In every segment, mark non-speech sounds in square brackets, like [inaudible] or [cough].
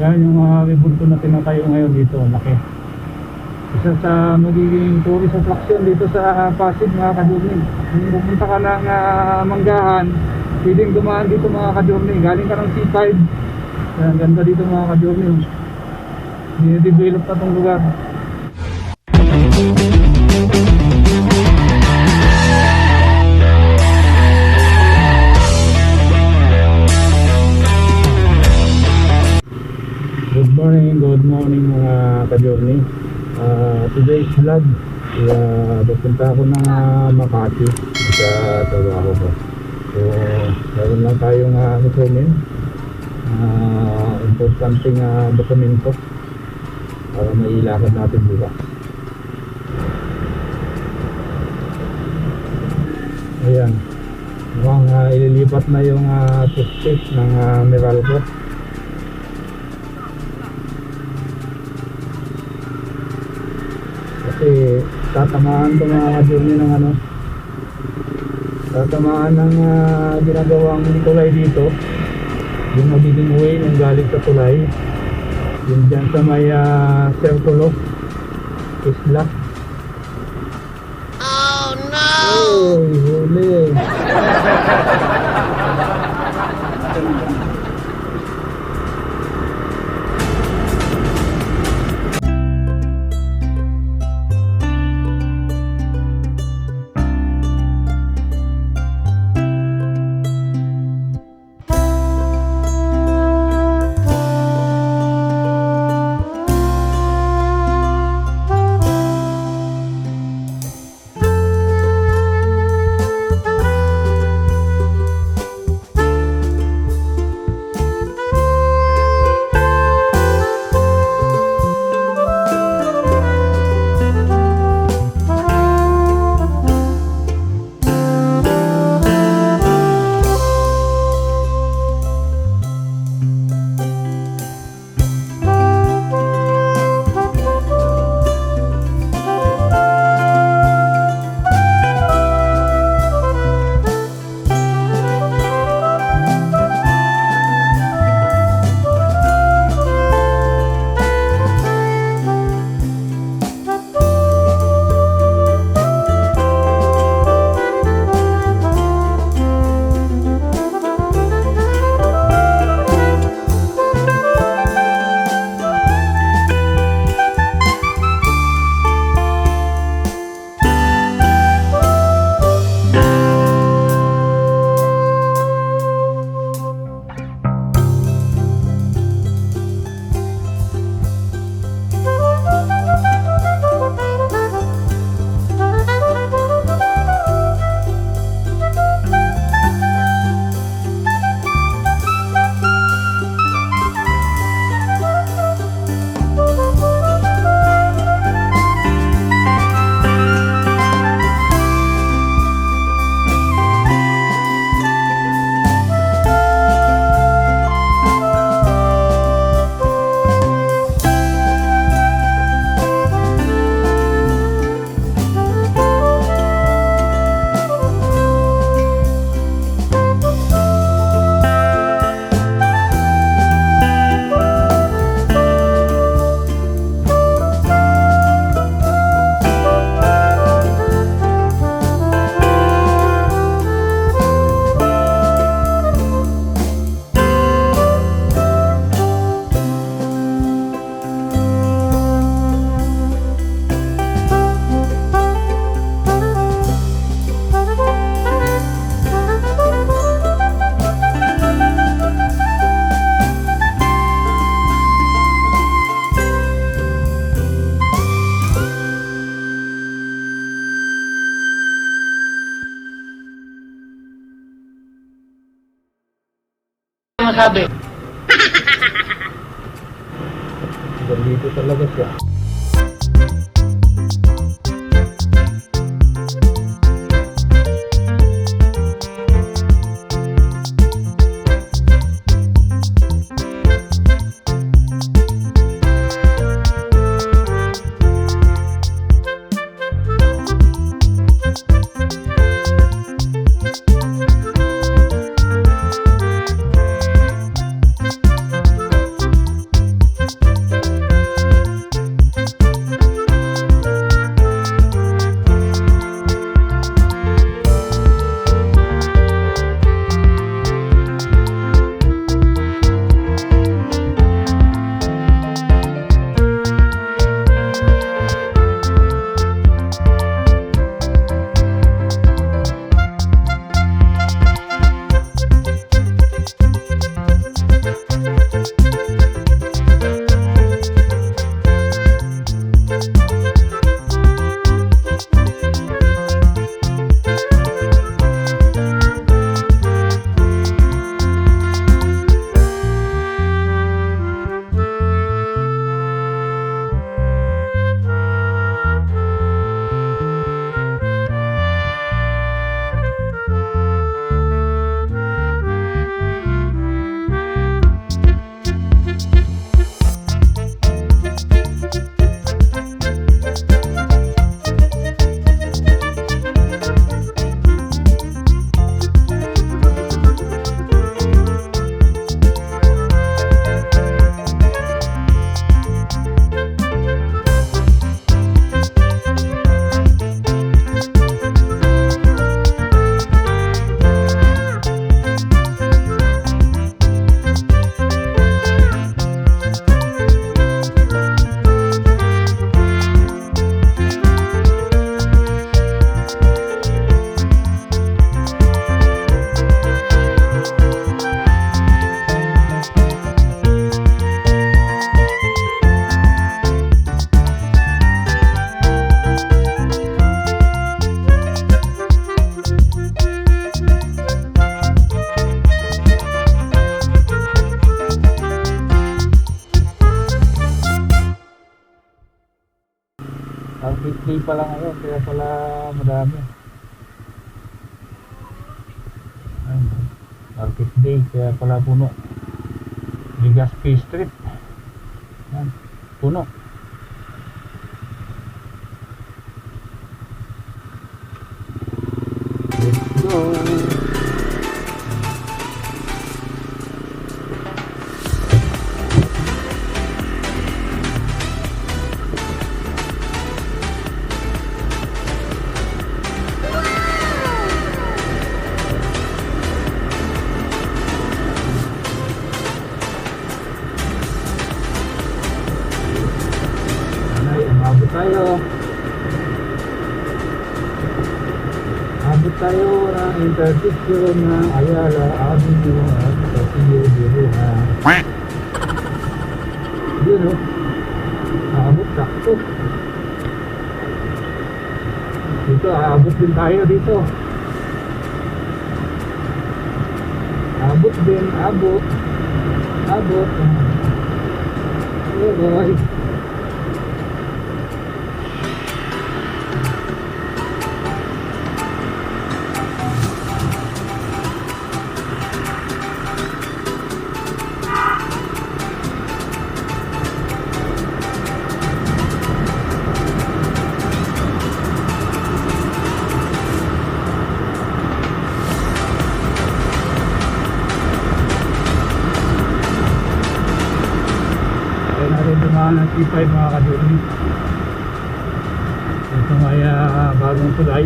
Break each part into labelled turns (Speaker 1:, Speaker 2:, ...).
Speaker 1: Yan yung mga ribunto na tinatayo ngayon dito, laki. Isa sa magiging tourist attraction dito sa Pasig mga kadurni. Kung pupunta ka ng ah, Manggahan, pwedeng dumaan dito mga kadurni. Galing ka ng C5. Yan, ganda dito mga kadurni. Dinidevelop na itong lugar. Good morning mga ka-journey. Ah, Today's vlog uh, Pupunta ako ng ah, Makati sa trabaho ko. So, meron lang tayong uh, kusumin uh, Importanteng uh, dokumento Para mailakad natin bukas Ayan. Mukhang uh, ililipat na yung uh, toothpaste ng uh, Meralco kasi tatamaan ito mga journey ng ano tatamaan ng ah, ginagawang tulay dito. Yung magiging way ng galing sa tulay yung dyan sa may uh, circulo isla. Oh no! Uy, huli [laughs] হবে kaya pala madami. Ayun, market day, kaya pala puno. Legazpi Street. Yan, puno. Let's go! Ng Ayala Avenue at de Roja. Yun o. Aabot sakto. Dito, aabot din tayo dito. Abot din, abot. Abot. Oh, boy. Ng C5 mga kaduli. Ito nga uh, bagong tulay.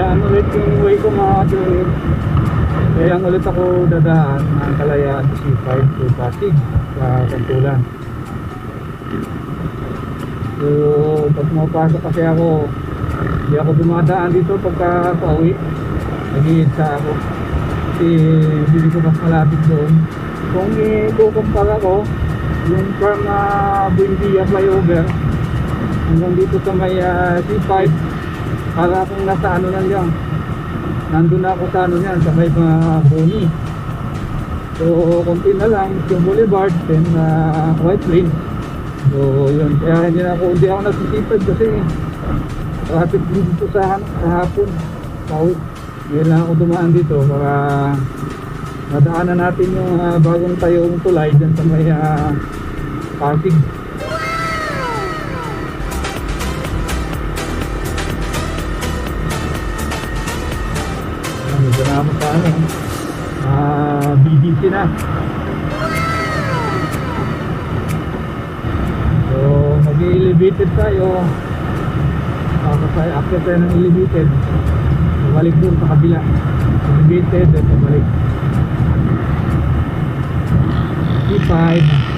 Speaker 1: Kalayaan ulit yung way ko mga kaduli. Kaya ulit ako dadaan ng kalayaan C5 to Pasig sa Santulan. So, pag pumapasok kasi ako, hindi ako dumadaan dito pagka pauwi. Nag-iinsa ako. Kasi hindi ko mas malapit doon. Kung i-kukumpara ko, yung from uh, Buendia flyover hanggang dito sa may ah, C5, para akong nasa ano na lang. Nandun na ako sa ano yan, sa may mga Boni. So, konti na lang, yung Boulevard, then uh, White Plains. So, yun. Kaya hindi na ako, hindi ako nasisipad kasi traffic din dito sa, sa hapon. Pauwi. Ngayon lang ako dumaan dito para nadaanan natin yung ah, bagong tayong tulay dyan sa may uh, Pasig. BDC na. So, mag-elevated tayo. Tapos tayo, after tayo ng elevated, balik doon sa kabila. Elevated, at balik. C5.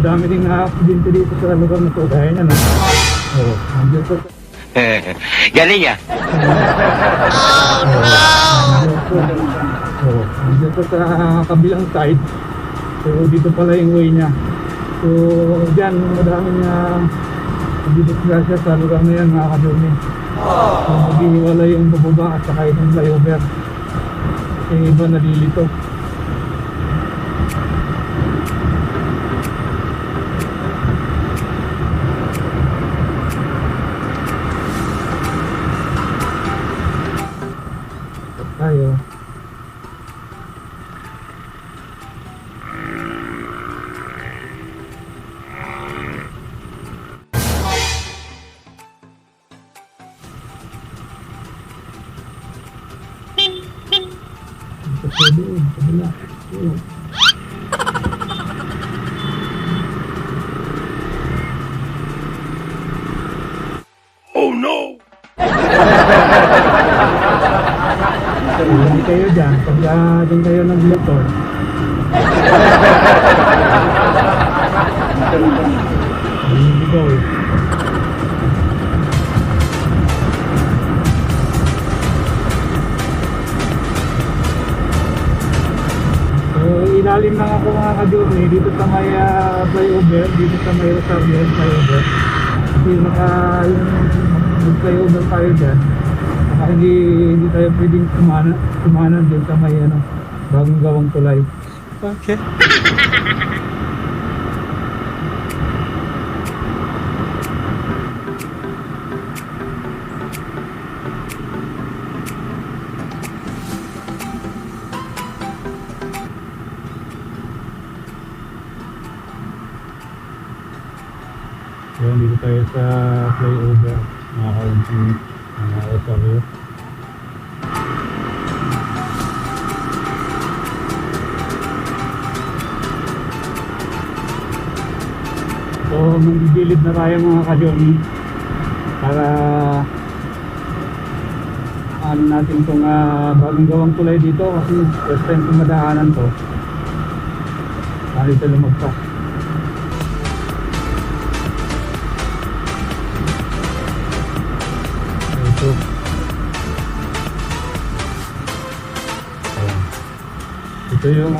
Speaker 1: Madami ding na-accident dito sa lugar na to. Gaya niya, no? Oo. Nandiyan po. [laughs]
Speaker 2: Galing ah.
Speaker 1: Oo. Nandiyan po sa kabilang side. So, dito pala yung way niya. So, dyan, madaming na disgrasya sa lugar na yan, mga kadurni. So, maghihiwala yung bababa at saka yung flyover. Kasi yung iba nalilito. Po doon, kabila. Doon. Hindi kayo dyan, pag uh, kayo ng Ilalim lang ako mga kadumi dito sa may ah, flyover, dito sa may Rosario flyover. Kasi naka yung mag-flyover tayo dyan. Saka hindi, hindi tayo pwedeng kumana, kumana din sa may ano, bagong gawang tulay.
Speaker 3: Okay. [laughs]
Speaker 1: tayo sa flyover. Mga kaunting mga Rosario. So, magigilid na tayo mga kajomi para ano natin itong ah, bagong gawang tulay dito kasi first time kong madaanan to. Para dito lumagpas. Ito yung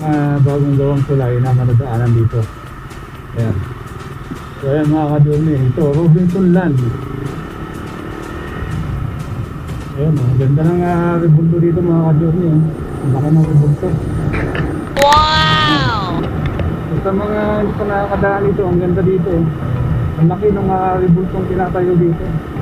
Speaker 1: ah, bagong gawang tulay na manadaanan dito. Ayan. So ayan mga kadurni, ito Robinson Land. Ayan, oh, ganda ng uh, rebulto dito mga kadurni. Oh. Ang laki ng rebulto.
Speaker 4: Wow!
Speaker 1: So, sa mga hindi pa nakakadaan dito, ang ganda dito. oh. Ang laki ng uh, rebultong tinatayo dito.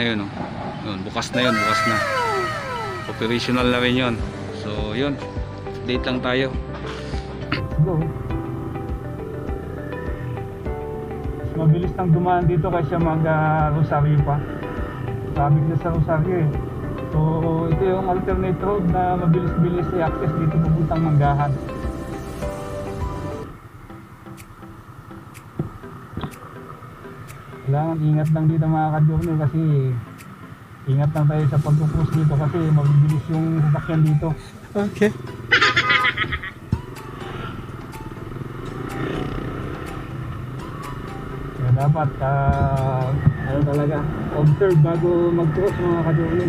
Speaker 3: Na yun, oh. Yun, bukas na yun, bukas na. operational na rin yun so yun update lang tayo
Speaker 1: mabilis nang dumaan dito kaysa mag ah, Rosario pa. Sabik na sa Rosario eh. So ito yung alternate road na mabilis-bilis i-access dito papuntang Manggahan. Kailangan ingat lang dito mga ka-journey kasi ingat lang tayo sa pagpupus dito kasi mabibilis yung sasakyan dito.
Speaker 3: okay
Speaker 1: Kaya dapat ah, ano talaga, observe bago mag-cross mga kaduli.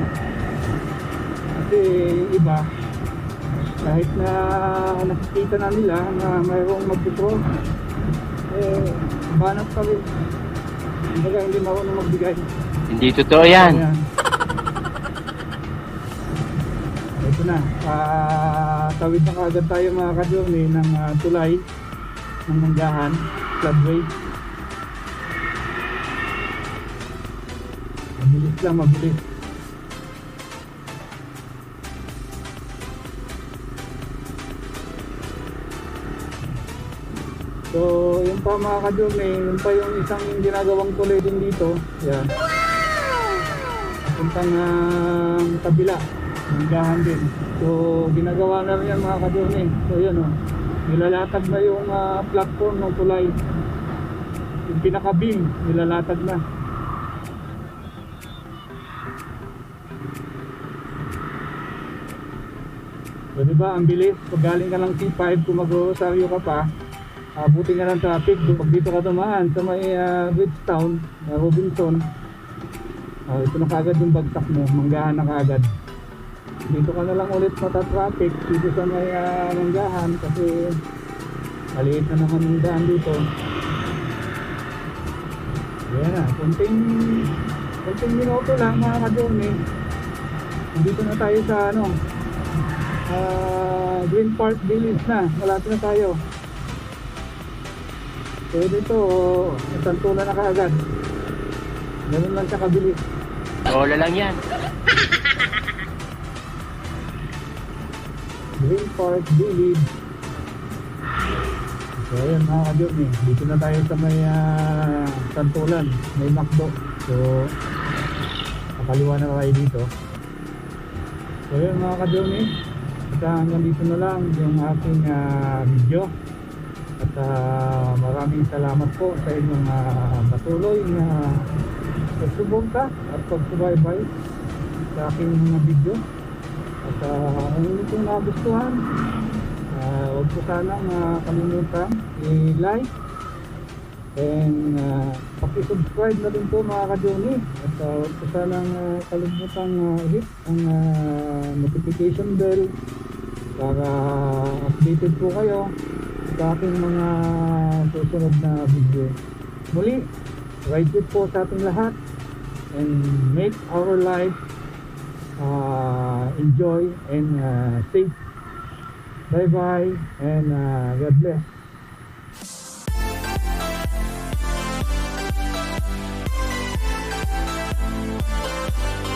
Speaker 1: Kasi yung iba, kahit na nakikita na nila na mayroong mag-cross, eh, banat pa rin. Kumbaga hindi marunong magbigay.
Speaker 2: Hindi totoo yan.
Speaker 1: Ayan. [laughs] Ito na, ah, tawid na kaagad tayo mga kaduli ng ah, tulay ng manggahan, floodway. Mabilis lang, mabilis. So, pa mga kadumi, yun pa yung isang ginagawang tuloy din dito. Yan. Puntang ah, kabila. Manggahan din. So, ginagawa na yan mga kadumi. So, yun o. Nilalatag na yung ah, platform ng tulay. Yung pinaka-beam, nilalatag na. So, di ba, ang bilis. Pag galing ka ng T5, kung mag-rosaryo ka pa, abutin ka ng traffic. Pag dito ka dumaan sa may uh, Bridgetown, uh, Robinson, ah, ito na kagad yung bagsak mo, manggahan na kagad. Dito ka na lang ulit mata-traffic dito sa may ah, manggahan kasi maliit na naman yung daan dito. Yan na, kunting, kunting minuto lang mga kadumi. Nandito na tayo sa ano, ah, Green Park Village na. Malapit na tayo. So dito, isang tula na kaagad. Ganun lang siya kabilis.
Speaker 2: Lola lang yan.
Speaker 1: Green Park Village. So ayan mga kadyon eh. Dito na tayo sa may ah, Santulan. May Macdo. So, kakaliwa na tayo dito. So ayan mga kadyon eh. At hanggang dito na lang yung aking ah, video. At ah, maraming salamat po sa inyong ah, patuloy na pagsuporta at pagsubaybay sa aking mga video. At uh, kung hindi ko nagustuhan, uh, huwag po sanang uh, kalimutan i-like and uh, paki-subscribe na rin po mga ka-journey. At uh, huwag po sanang uh, kalimutan uh, hit ang uh, notification bell para updated po kayo sa aking mga susunod na video. Muli, ride it po sa ating lahat and make our life uh, enjoy and uh, safe. Bye bye and uh, God bless.